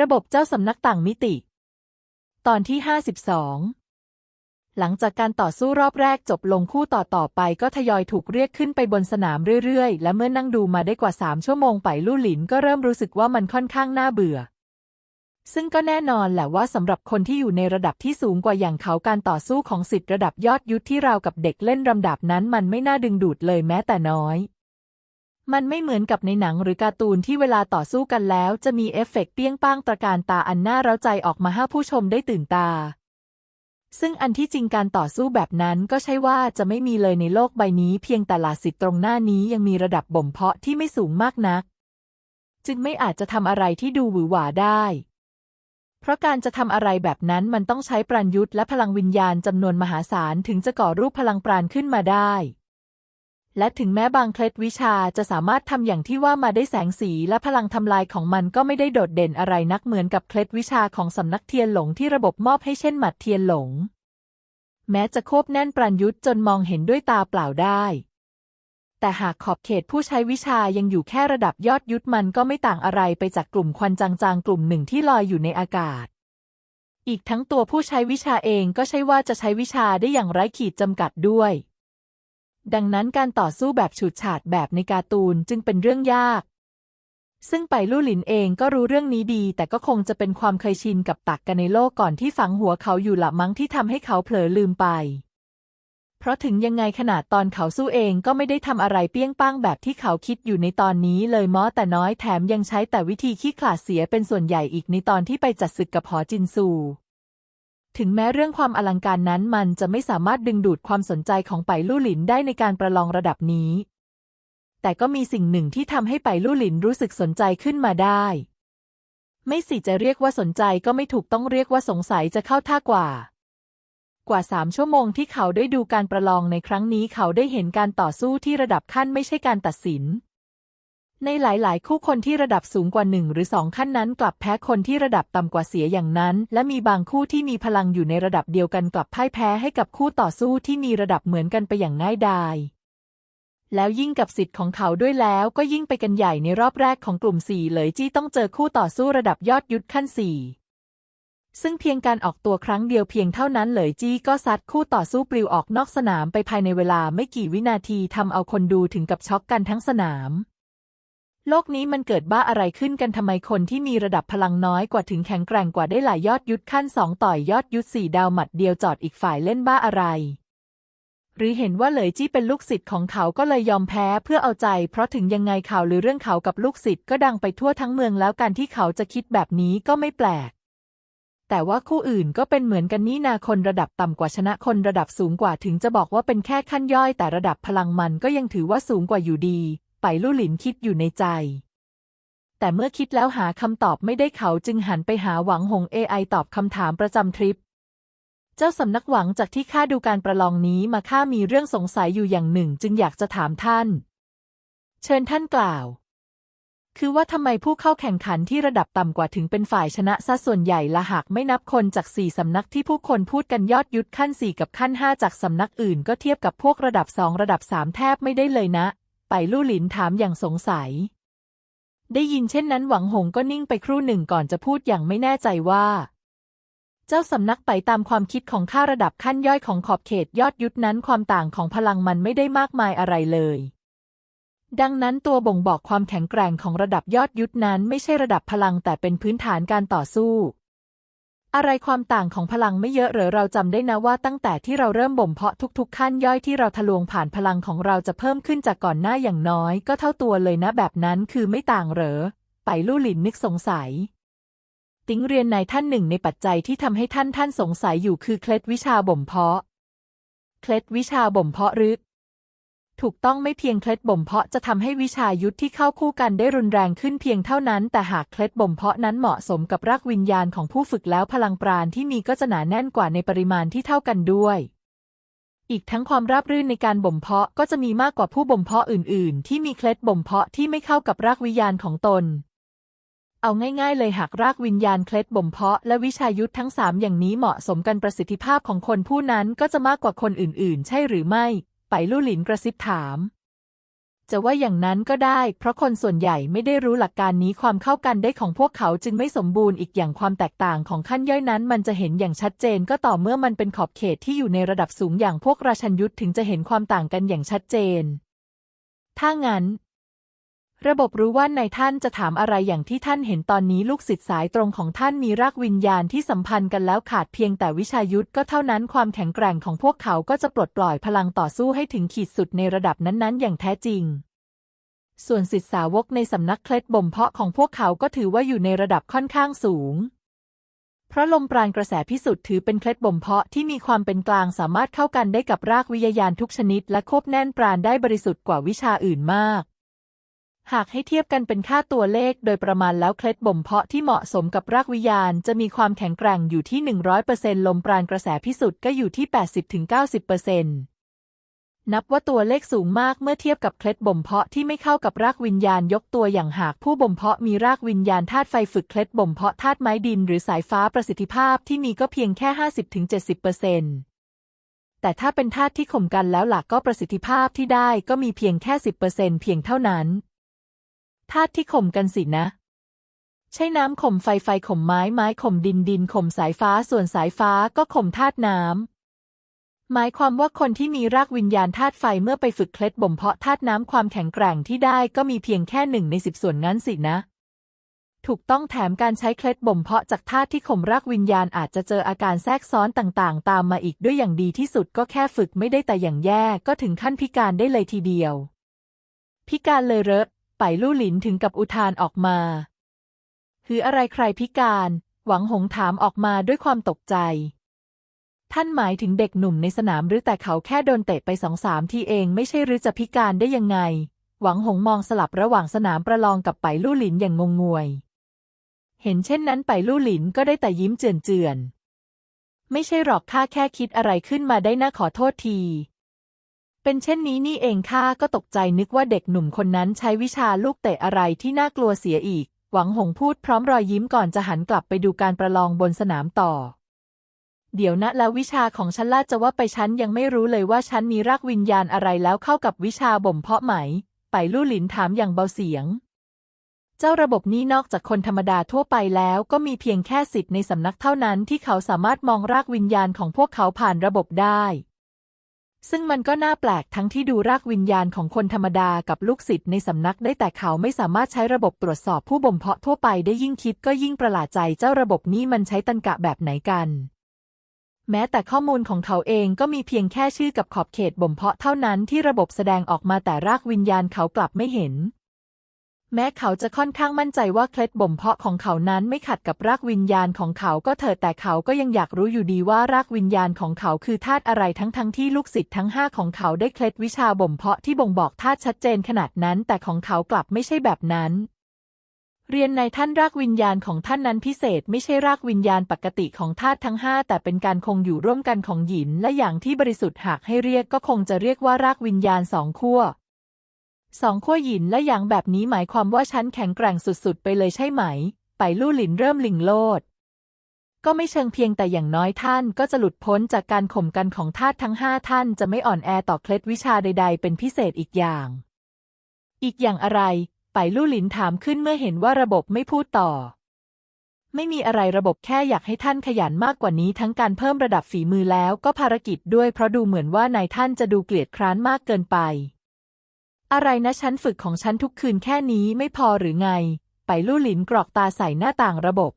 ระบบเจ้าสำนักต่างมิติ ตอนที่ 52 หลังจากการต่อสู้รอบแรกจบลงคู่ต่อต่อไปก็ทยอยถูกเรียกขึ้นไปบนสนามเรื่อยๆ และเมื่อนั่งดูมาได้กว่าสามชั่วโมงไปลู่หลินก็เริ่มรู้สึกว่ามันค่อนข้างน่าเบื่อ ซึ่งก็แน่นอนแหละว่าสำหรับคนที่อยู่ในระดับที่สูงกว่าอย่างเขาการต่อสู้ของสิทธิ์ระดับยอดยุทธที่ราวกับเด็กเล่นลำดับนั้นมันไม่น่าดึงดูดเลยแม้แต่น้อย มันไม่เหมือนกับในหนังหรือการ์ตูนที่เวลาต่อสู้กันแล้ว จะมีเอฟเฟกต์เปี้ยงป้างตระการตาอันน่าเร้าใจออกมาให้ผู้ชมได้ตื่นตา ซึ่งอันที่จริงการต่อสู้แบบนั้นก็ใช่ว่าจะไม่มีเลยในโลกใบนี้เพียงแต่ลาสิทธิ์ตรงหน้านี้ยังมีระดับบ่มเพาะที่ไม่สูงมากนัก จึงไม่อาจจะทำอะไรที่ดูหวือหวาได้ เพราะการจะทำอะไรแบบนั้นมันต้องใช้ปราณยุทธ์และพลังวิญญาณจำนวนมหาศาลถึงจะก่อรูปพลังปราณขึ้นมาได้ และถึงแม้บางเคล็ดวิชาจะสามารถทำอย่างที่ว่ามาได้แสงสีและพลังทำลายของมันก็ไม่ได้โดดเด่นอะไรนักเหมือนกับเคล็ดวิชาของสำนักเทียนหลงที่ระบบมอบให้เช่นหมัดเทียนหลง แม้จะโคบแน่นปราณยุทธ์จนมองเห็นด้วยตาเปล่าได้ แต่หากขอบเขตผู้ใช้วิชายังอยู่แค่ระดับยอดยุทธมันก็ไม่ต่างอะไรไปจากกลุ่มควันจางๆ กลุ่มหนึ่งที่ลอยอยู่ในอากาศ อีกทั้งตัวผู้ใช้วิชาเองก็ใช่ว่าจะใช้วิชาได้อย่างไร้ขีดจำกัดด้วย ดังนั้นการต่อสู้แบบฉูดฉาดแบบในการ์ตูนจึงเป็นเรื่องยาก ซึ่งไปลู่หลินเองก็รู้เรื่องนี้ดี แต่ก็คงจะเป็นความเคยชินกับตักกันในโลกก่อนที่ฝังหัวเขาอยู่ละมั้งที่ทำให้เขาเผลอลืมไป เพราะถึงยังไงขนาดตอนเขาสู้เองก็ไม่ได้ทำอะไรเปี้ยงป้างแบบที่เขาคิดอยู่ในตอนนี้เลยม้อแต่น้อยแถมยังใช้แต่วิธีขี้ขลาดเสียเป็นส่วนใหญ่อีกในตอนที่ไปจัดศึกกับหอจินซู ถึงแม้เรื่องความอลังการนั้นมันจะไม่สามารถดึงดูดความสนใจของไปลู่หลินได้ในการประลองระดับนี้ แต่ก็มีสิ่งหนึ่งที่ทำให้ไปลู่หลินรู้สึกสนใจขึ้นมาได้ ไม่สิจะเรียกว่าสนใจก็ไม่ถูกต้องเรียกว่าสงสัยจะเข้าท่ากว่า กว่าสามชั่วโมงที่เขาได้ดูการประลองในครั้งนี้เขาได้เห็นการต่อสู้ที่ระดับขั้นไม่ใช่การตัดสิน ในหลาย ๆ คู่คนที่ระดับสูงกว่าหนึ่งหรือสองขั้นนั้น กลับแพ้คนที่ระดับต่ำกว่าเสียอย่างนั้น และมีบางคู่ที่มีพลังอยู่ในระดับเดียวกันกลับพ่ายแพ้ให้กับคู่ต่อสู้ที่มีระดับเหมือนกันไปอย่างง่ายดายแล้วยิ่งกับสิทธิ์ของเขาด้วยแล้วก็ยิ่งไปกันใหญ่ในรอบแรกของกลุ่มสี่เลยจี้ต้องเจอคู่ต่อสู้ระดับยอดยุทธขั้นสี่ซึ่งเพียงการออกตัวครั้งเดียวเพียงเท่านั้นเลยจี้ก็ซัดคู่ต่อสู้ปลิวออกนอกสนามไปภายในเวลาไม่กี่วินาทีทำเอาคนดูถึงกับช็อกกันทั้งสนาม โลกนี้มันเกิดบ้าอะไรขึ้นกันทำไมคนที่มีระดับพลังน้อยกว่าถึงแข็งแกร่งกว่าได้หลายยอดยุทธขั้นสองต่อยยอดยุทธสี่ดาวหมัดเดียวจอดอีกฝ่ายเล่นบ้าอะไร หรือเห็นว่าเหลยจี้เป็นลูกศิษย์ของเขาก็เลยยอมแพ้เพื่อเอาใจ เพราะถึงยังไงข่าวหรือเรื่องเขากับลูกศิษย์ก็ดังไปทั่วทั้งเมืองแล้วการที่เขาจะคิดแบบนี้ก็ไม่แปลก แต่ว่าคู่อื่นก็เป็นเหมือนกันนี่นาคนระดับต่ำกว่าชนะคนระดับสูงกว่าถึงจะบอกว่าเป็นแค่ขั้นย่อยแต่ระดับพลังมันก็ยังถือว่าสูงกว่าอยู่ดี ไปลู่หลินคิดอยู่ในใจ แต่เมื่อคิดแล้วหาคำตอบไม่ได้เขาจึงหันไปหาหวังหง AI ตอบคำถามประจำทริป เจ้าสำนักหวังจากที่ข้าดูการประลองนี้มาข้ามีเรื่องสงสัยอยู่อย่างหนึ่ง จึงอยากจะถามท่าน เชิญท่านกล่าว คือว่าทำไมผู้เข้าแข่งขันที่ระดับต่ำกว่าถึงเป็นฝ่ายชนะซะส่วนใหญ่ละหากไม่นับคนจากสี่สำนักที่ผู้คนพูดกันยอดยุทธขั้นสี่กับขั้นห้าจากสำนักอื่น ก็เทียบกับพวกระดับสองระดับสามแทบไม่ได้เลยนะ ไปลู่หลินถามอย่างสงสัย ได้ยินเช่นนั้นหวังหงก็นิ่งไปครู่หนึ่งก่อนจะพูดอย่างไม่แน่ใจว่า เจ้าสำนักไปตามความคิดของข้าระดับขั้นย่อยของขอบเขตยอดยุทธนั้นความต่างของพลังมันไม่ได้มากมายอะไรเลย ดังนั้นตัวบ่งบอกความแข็งแกร่งของระดับยอดยุทธนั้นไม่ใช่ระดับพลังแต่เป็นพื้นฐานการต่อสู้ อะไรความต่างของพลังไม่เยอะหรือเราจำได้นะว่าตั้งแต่ที่เราเริ่มบ่มเพาะทุกๆขั้นย่อยที่เราทะลวงผ่านพลังของเราจะเพิ่มขึ้นจากก่อนหน้าอย่างน้อย ก็เท่าตัวเลยนะแบบนั้นคือไม่ต่างเหรอ ไปลู่หลินนึกสงสัย ติ้งเรียนนายท่านหนึ่งในปัจจัยที่ทำให้ท่านท่านสงสัยอยู่คือเคล็ดวิชาบ่มเพาะ เคล็ดวิชาบ่มเพาะรือ ถูกต้องไม่เพียงเคล็ดบ่มเพาะจะทำให้วิชายุทธที่เข้าคู่กันได้รุนแรงขึ้นเพียงเท่านั้น แต่หากเคล็ดบ่มเพาะนั้นเหมาะสมกับรากวิญญาณของผู้ฝึกแล้วพลังปราณที่มีก็จะหนาแน่นกว่าในปริมาณที่เท่ากันด้วย อีกทั้งความราบรื่นในการบ่มเพาะก็จะมีมากกว่าผู้บ่มเพาะอื่น ๆ ที่มีเคล็ดบ่มเพาะที่ไม่เข้ากับรากวิญญาณของตน เอาง่ายๆ เลยหากรากวิญญาณเคล็ดบ่มเพาะและวิชายุทธทั้งสามอย่างนี้เหมาะสมกันประสิทธิภาพของคนผู้นั้นก็จะมากกว่าคนอื่น ๆ ใช่หรือไม่ ไปลู่หลินกระซิบถาม จะว่าอย่างนั้นก็ได้ เพราะคนส่วนใหญ่ไม่ได้รู้หลักการนี้ความเข้ากันได้ของพวกเขาจึงไม่สมบูรณ์อีกอย่างความแตกต่างของขั้นย่อยนั้น มันจะเห็นอย่างชัดเจนก็ต่อเมื่อมันเป็นขอบเขตที่อยู่ในระดับสูงอย่างพวกราชันยุทธถึงจะเห็นความต่างกันอย่างชัดเจน ถ้างั้น ระบบรู้ว่าในท่านจะถามอะไรอย่างที่ท่านเห็นตอนนี้ลูกศิษย์สายตรงของท่านมีรากวิญญาณที่สัมพันธ์กันแล้วขาดเพียงแต่วิชายุทธก็เท่านั้นความแข็งแกร่งของพวกเขาก็จะปลดปล่อยพลังต่อสู้ให้ถึงขีดสุดในระดับนั้นๆ อย่างแท้จริง ส่วนศิษย์สาวกในสำนักเคล็ดบ่มเพาะของพวกเขาก็ถือว่าอยู่ในระดับค่อนข้างสูงเพราะลมปราณกระแสพิสุทธิ์ถือเป็นเคล็ดบ่มเพาะที่มีความเป็นกลางสามารถเข้ากันได้กับรากวิญญาณทุกชนิด และควบแน่นปราณได้บริสุทธิ์กว่าวิชาอื่นมาก หากให้เทียบกันเป็นค่าตัวเลขโดยประมาณแล้วเคล็ดบ่มเพาะที่เหมาะสมกับรากวิญญาณ จะมีความแข็งแกร่งอยู่ที่ 100%ลมปราณกระแสพิสุทธิ์ก็อยู่ที่ 80-90%นับว่าตัวเลขสูงมากเมื่อเทียบกับเคล็ดบ่มเพาะที่ไม่เข้ากับรากวิญญาณยกตัวอย่างหากผู้บ่มเพาะมีรากวิญญาณธาตุไฟฝึกเคล็ดบ่มเพาะธาตุไม้ดินหรือสายฟ้าประสิทธิภาพที่มีก็เพียงแค่ 50-70%แต่ถ้าเป็นธาตุที่ข่มกันแล้วหลักก็ประสิทธิภาพที่ได้ก็มีเพียงแค่ 10%เพียงเท่านั้น ธาตุที่ข่มกันสินะ ใช่น้ำข่มไฟไฟข่มไม้ไม้ข่มดินดินข่มสายฟ้าส่วนสายฟ้าก็ข่มธาตุน้ำหมายความว่าคนที่มีรากวิญญาณธาตุไฟเมื่อไปฝึกเคล็ดบ่มเพาะธาตุน้ำความแข็งแกร่งที่ได้ก็มีเพียงแค่หนึ่งในสิบส่วนงั้นสินะ ถูกต้องแถมการใช้เคล็ดบ่มเพาะจากธาตุที่ข่มรากวิญญาณอาจจะเจออาการแทรกซ้อนต่างๆ ตามมาอีกด้วยอย่างดีที่สุดก็แค่ฝึกไม่ได้แต่อย่างแย่ก็ถึงขั้นพิการได้เลยทีเดียว พิการเลยเหรอ ไปลู่หลินถึงกับอุทานออกมาคืออะไรใครพิการ หวังหงถามออกมาด้วยความตกใจ ท่านหมายถึงเด็กหนุ่มในสนามหรือแต่เขาแค่โดนเตะไปสองสามทีเองไม่ใช่หรือจะพิการได้ยังไง หวังหงมองสลับระหว่างสนามประลองกับไปลู่หลินอย่างงงงวย เห็นเช่นนั้นไปลู่หลินก็ได้แต่ยิ้มเจือนๆไม่ใช่หรอกข้าแค่คิดอะไรขึ้นมาได้น่าขอโทษที เป็นเช่นนี้นี่เองข้าก็ตกใจนึกว่าเด็กหนุ่มคนนั้นใช้วิชาลูกเตะอะไรที่น่ากลัวเสียอีก หวังหงพูดพร้อมรอยยิ้มก่อนจะหันกลับไปดูการประลองบนสนามต่อ เดี๋ยวนะแล้ววิชาของฉันล่าจะว่าไปฉันยังไม่รู้เลยว่าฉันมีรากวิญญาณอะไรแล้วเข้ากับวิชาบ่มเพาะไหม ไปลู่หลินถามอย่างเบาเสียง เจ้าระบบนี้นอกจากคนธรรมดาทั่วไปแล้ว ก็มีเพียงแค่สิทธิ์ในสำนักเท่านั้นที่เขาสามารถมองรากวิญญาณของพวกเขาผ่านระบบได้ ซึ่งมันก็น่าแปลกทั้งที่ดูรากวิญญาณของคนธรรมดากับลูกศิษย์ในสำนักได้แต่เขาไม่สามารถใช้ระบบตรวจสอบผู้บ่มเพาะทั่วไปได้ยิ่งคิดก็ยิ่งประหลาดใจเจ้าระบบนี้มันใช้ตันกะแบบไหนกัน แม้แต่ข้อมูลของเขาเองก็มีเพียงแค่ชื่อกับขอบเขตบ่มเพาะเท่านั้นที่ระบบแสดงออกมาแต่รากวิญญาณเขากลับไม่เห็น แม้เขาจะค่อนข้างมั่นใจว่าเคล็ดบ่มเพาะของเขานั้นไม่ขัดกับรากวิญญาณของเขาก็เถิดแต่เขาก็ยังอยากรู้อยู่ดีว่ารากวิญญาณของเขาคือธาตุอะไรทั้งทั้งที่ลูกศิษย์ทั้งห้าของเขาได้เคล็ดวิชาบ่มเพาะที่บ่งบอกธาตุชัดเจนขนาดนั้น แต่ของเขากลับไม่ใช่แบบนั้น เรียนในท่านรากวิญญาณของท่านนั้นพิเศษไม่ใช่รากวิญญาณปกติของธาตุทั้งห้าแต่เป็นการคงอยู่ร่วมกันของหยินและอย่างที่บริสุทธิ์หากให้เรียกก็คงจะเรียกว่ารากวิญญาณสองขั้ว สองขั้วหยินและหยางแบบนี้หมายความว่าฉันแข็งแกร่งสุดๆ ไปเลยใช่ไหม ไปลู่หลินเริ่มลิงโลด ก็ไม่เชิงเพียงแต่อย่างน้อยท่านก็จะหลุดพ้นจากการข่มกันของธาตุทั้งห้าท่านจะไม่อ่อนแอต่อเคล็ดวิชาใด ๆ เป็นพิเศษอีกอย่าง อีกอย่างอะไร ไปลู่หลินถามขึ้นเมื่อเห็นว่าระบบไม่พูดต่อ ไม่มีอะไรระบบแค่อยากให้ท่านขยันมากกว่านี้ทั้งการเพิ่มระดับฝีมือแล้วก็ภารกิจด้วยเพราะดูเหมือนว่านายท่านจะดูเกลียดคร้านมากเกินไป อะไรนะฉันฝึกของฉันทุกคืนแค่นี้ไม่พอหรือไง ไปลู่หลินกรอกตาใส่หน้าต่างระบบ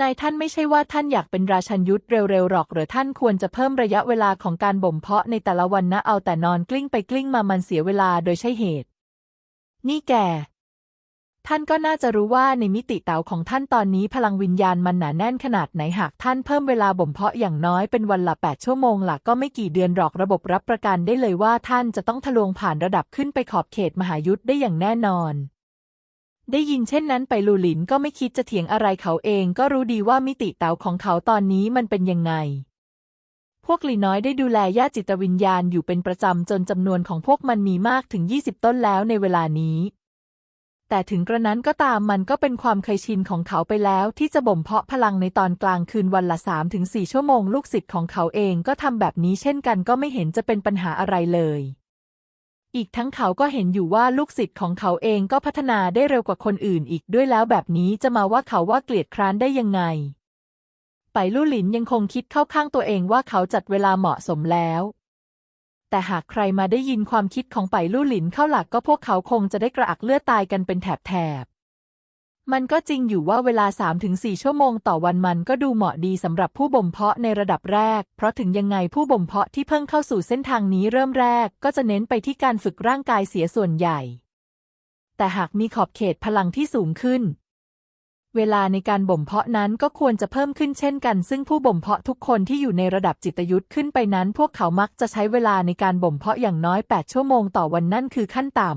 นายท่านไม่ใช่ว่าท่านอยากเป็นราชันยุทธเร็วๆหรอก หรือท่านควรจะเพิ่มระยะเวลาของการบ่มเพาะในแต่ละวันนะเอาแต่นอนกลิ้งไปกลิ้งมามันเสียเวลาโดยใช่เหตุ นี่แก ท่านก็น่าจะรู้ว่าในมิติเต๋าของท่านตอนนี้พลังวิญญาณมันหนาแน่นขนาดไหนหากท่านเพิ่มเวลาบ่มเพาะอย่างน้อยเป็นวันละแปดชั่วโมงหลักก็ไม่กี่เดือนหรอกระบบรับประกันได้เลยว่าท่านจะต้องทะลวงผ่านระดับขึ้นไปขอบเขตมหายุทธได้อย่างแน่นอน ได้ยินเช่นนั้นไปลูหลินก็ไม่คิดจะเถียงอะไรเขาเองก็รู้ดีว่ามิติเต๋าของเขาตอนนี้มันเป็นยังไงพวกลีน้อยได้ดูแลญาติจิตวิญญาณอยู่เป็นประจำจนจำนวนของพวกมันมีมากถึง 20 ต้นแล้วในเวลานี้ แต่ถึงกระนั้นก็ตามมันก็เป็นความเคยชินของเขาไปแล้ว ที่จะบ่มเพาะพลังในตอนกลางคืนวันละ3ถึง4ชั่วโมงลูกศิษย์ของเขาเองก็ทำแบบนี้เช่นกันก็ไม่เห็นจะเป็นปัญหาอะไรเลย อีกทั้งเขาก็เห็นอยู่ว่าลูกศิษย์ของเขาเองก็พัฒนาได้เร็วกว่าคนอื่นอีกด้วยแล้วแบบนี้จะมาว่าเขาว่าเกลียดคร้านได้ยังไง ไปลู่หลินยังคงคิดเข้าข้างตัวเองว่าเขาจัดเวลาเหมาะสมแล้ว แต่หากใครมาได้ยินความคิดของไปลู่หลินเข้าหลักก็พวกเขาคงจะได้กระอักเลือดตายกันเป็นแถบๆ มันก็จริงอยู่ว่าเวลา 3-4 ชั่วโมงต่อวันมันก็ดูเหมาะดีสำหรับผู้บ่มเพาะในระดับแรก เพราะถึงยังไงผู้บ่มเพาะที่เพิ่งเข้าสู่เส้นทางนี้เริ่มแรก ก็จะเน้นไปที่การฝึกร่างกายเสียส่วนใหญ่ แต่หากมีขอบเขตพลังที่สูงขึ้น เวลาในการบ่มเพาะนั้นก็ควรจะเพิ่มขึ้นเช่นกัน ซึ่งผู้บ่มเพาะทุกคนที่อยู่ในระดับจิตยุทธ์ขึ้นไปนั้น พวกเขามักจะใช้เวลาในการบ่มเพาะอย่างน้อย 8 ชั่วโมงต่อวันนั่นคือขั้นต่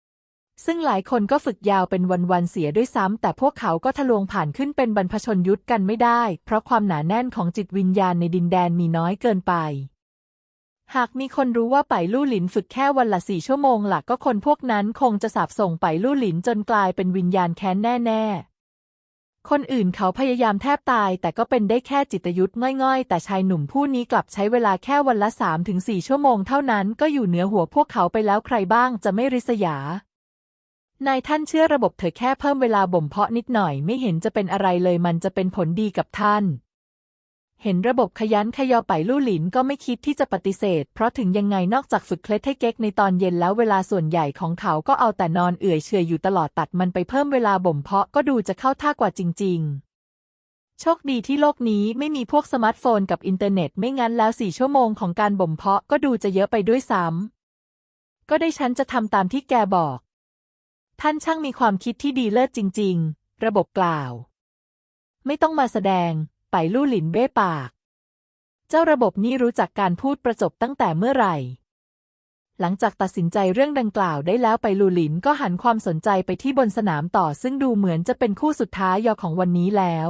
ำ ซึ่งหลายคนก็ฝึกยาวเป็นวันๆเสียด้วยซ้ำ แต่พวกเขาก็ทะลวงผ่านขึ้นเป็นบรรพชนยุทธกันไม่ได้ เพราะความหนาแน่นของจิตวิญญาณในดินแดนมีน้อยเกินไปหากมีคนรู้ว่าไปลู่หลินฝึกแค่วันละสี่ชั่วโมงหลักก็คนพวกนั้นคงจะสาบส่งไปลู่หลินจนกลายเป็นวิญญาณแค้นแน่ ๆ คนอื่นเขาพยายามแทบตาย แต่ก็เป็นได้แค่จิตยุทธ์ง่อยๆ แต่ชายหนุ่มผู้นี้กลับใช้เวลาแค่วันละสามถึงสี่ชั่วโมงเท่านั้นก็อยู่เหนือหัวพวกเขาไปแล้วใครบ้างจะไม่ริษยานายท่านเชื่อระบบเธอแค่เพิ่มเวลาบ่มเพาะนิดหน่อยไม่เห็นจะเป็นอะไรเลยมันจะเป็นผลดีกับท่าน เห็นระบบขยันขยอไปลู่หลินก็ไม่คิดที่จะปฏิเสธ เพราะถึงยังไงนอกจากฝึกเคล็ดให้เก๊กในตอนเย็นแล้วเวลาส่วนใหญ่ของเขาก็เอาแต่นอนเอื่อยเฉยอยู่ตลอดตัดมันไปเพิ่มเวลาบ่มเพาะก็ดูจะเข้าท่ากว่าจริง ๆโชคดีที่โลกนี้ไม่มีพวกสมาร์ทโฟนกับอินเทอร์เน็ตไม่งั้นแล้วสี่ชั่วโมงของการบ่มเพาะก็ดูจะเยอะไปด้วยซ้ำ ก็ได้ฉันจะทำตามที่แกบอก ท่านช่างมีความคิดที่ดีเลิศจริง ๆ ระบบกล่าว ไม่ต้องมาแสดง ไปลู่หลินเบ้ปาก เจ้าระบบนี้รู้จักการพูดประจบตั้งแต่เมื่อไหร่ หลังจากตัดสินใจเรื่องดังกล่าวได้แล้วไปลู่หลินก็หันความสนใจไปที่บนสนามต่อ ซึ่งดูเหมือนจะเป็นคู่สุดท้ายยอของวันนี้แล้ว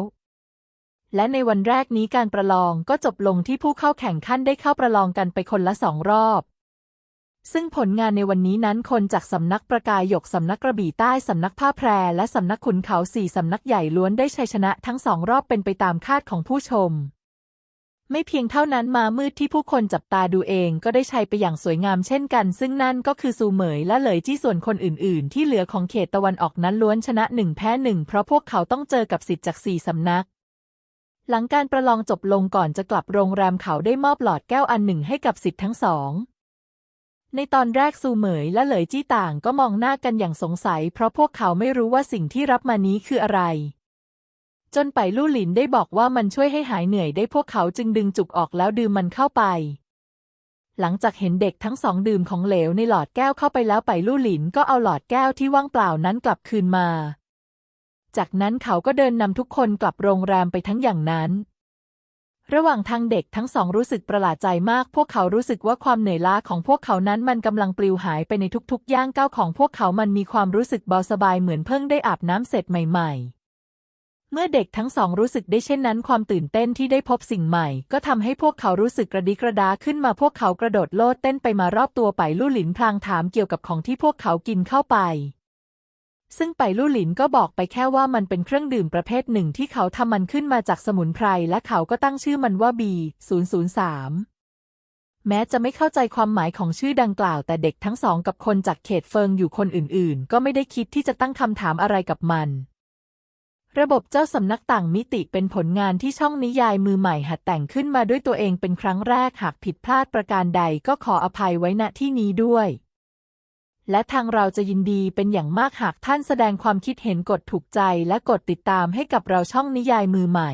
และในวันแรกนี้การประลองก็จบลงที่ผู้เข้าแข่งขันได้เข้าประลองกันไปคนละสองรอบ ซึ่งผลงานในวันนี้นั้นคนจากสำนักประกายหยกสำนักกระบี่ใต้สำนักผ้าแพร และสำนักขุนเขาสี่สำนักใหญ่ล้วนได้ชัยชนะทั้งสองรอบเป็นไปตามคาดของผู้ชม ไม่เพียงเท่านั้นมามืดที่ผู้คนจับตาดูเองก็ได้ชัยไปอย่างสวยงามเช่นกัน ซึ่งนั่นก็คือซูเหมยและเหลยจี้ส่วนคนอื่น ๆ ที่เหลือของเขตตะวันออกนั้นล้วนชนะหนึ่งแพ้หนึ่งเพราะพวกเขาต้องเจอกับสิทธิ์จากสี่สำนักหลังการประลองจบลงก่อนจะกลับโรงแรมเขาได้มอบหลอดแก้วอันหนึ่งให้กับสิทธิ์ทั้งสอง ในตอนแรกซูเหมยและเหลยจี้ต่างก็มองหน้ากันอย่างสงสัย เพราะพวกเขาไม่รู้ว่าสิ่งที่รับมานี้คืออะไร จนไปลู่หลินได้บอกว่ามันช่วยให้หายเหนื่อยได้พวกเขาจึงดึงจุกออกแล้วดื่มมันเข้าไป หลังจากเห็นเด็กทั้งสองดื่มของเหลวในหลอดแก้วเข้าไปแล้วไปลู่หลินก็เอาหลอดแก้วที่ว่างเปล่านั้นกลับคืนมา จากนั้นเขาก็เดินนำทุกคนกลับโรงแรมไปทั้งอย่างนั้น ระหว่างทางเด็กทั้งสองรู้สึกประหลาดใจมาก พวกเขารู้สึกว่าความเหนื่อยล้าของพวกเขานั้นมันกำลังปลิวหายไปในทุกๆ ย่างก้าวของพวกเขามันมีความรู้สึกเบาสบายเหมือนเพิ่งได้อาบน้ำเสร็จใหม่ๆเมื่อเด็กทั้งสองรู้สึกได้เช่นนั้นความตื่นเต้นที่ได้พบสิ่งใหม่ ก็ทำให้พวกเขารู้สึกกระดิกระดาขึ้นมาพวกเขากระโดดโลดเต้นไปมารอบตัวไปลู่หลินพลางถามเกี่ยวกับของที่พวกเขากินเข้าไป ซึ่งไปลู่หลินก็บอกไปแค่ว่ามันเป็นเครื่องดื่มประเภทหนึ่งที่เขาทำมันขึ้นมาจากสมุนไพรและเขาก็ตั้งชื่อมันว่า B003 แม้จะไม่เข้าใจความหมายของชื่อดังกล่าว แต่เด็กทั้งสองกับคนจากเขตเฟิงอยู่คนอื่นๆ ก็ไม่ได้คิดที่จะตั้งคำถามอะไรกับมัน ระบบเจ้าสำนักต่างมิติเป็นผลงานที่ช่องนิยายมือใหม่หัดแต่งขึ้นมาด้วยตัวเองเป็นครั้งแรกหากผิดพลาดประการใดก็ขออภัยไว้ณที่นี้ด้วย และทางเราจะยินดีเป็นอย่างมากหากท่านแสดงความคิดเห็นกดถูกใจและกดติดตามให้กับเราช่องนิยายมือใหม่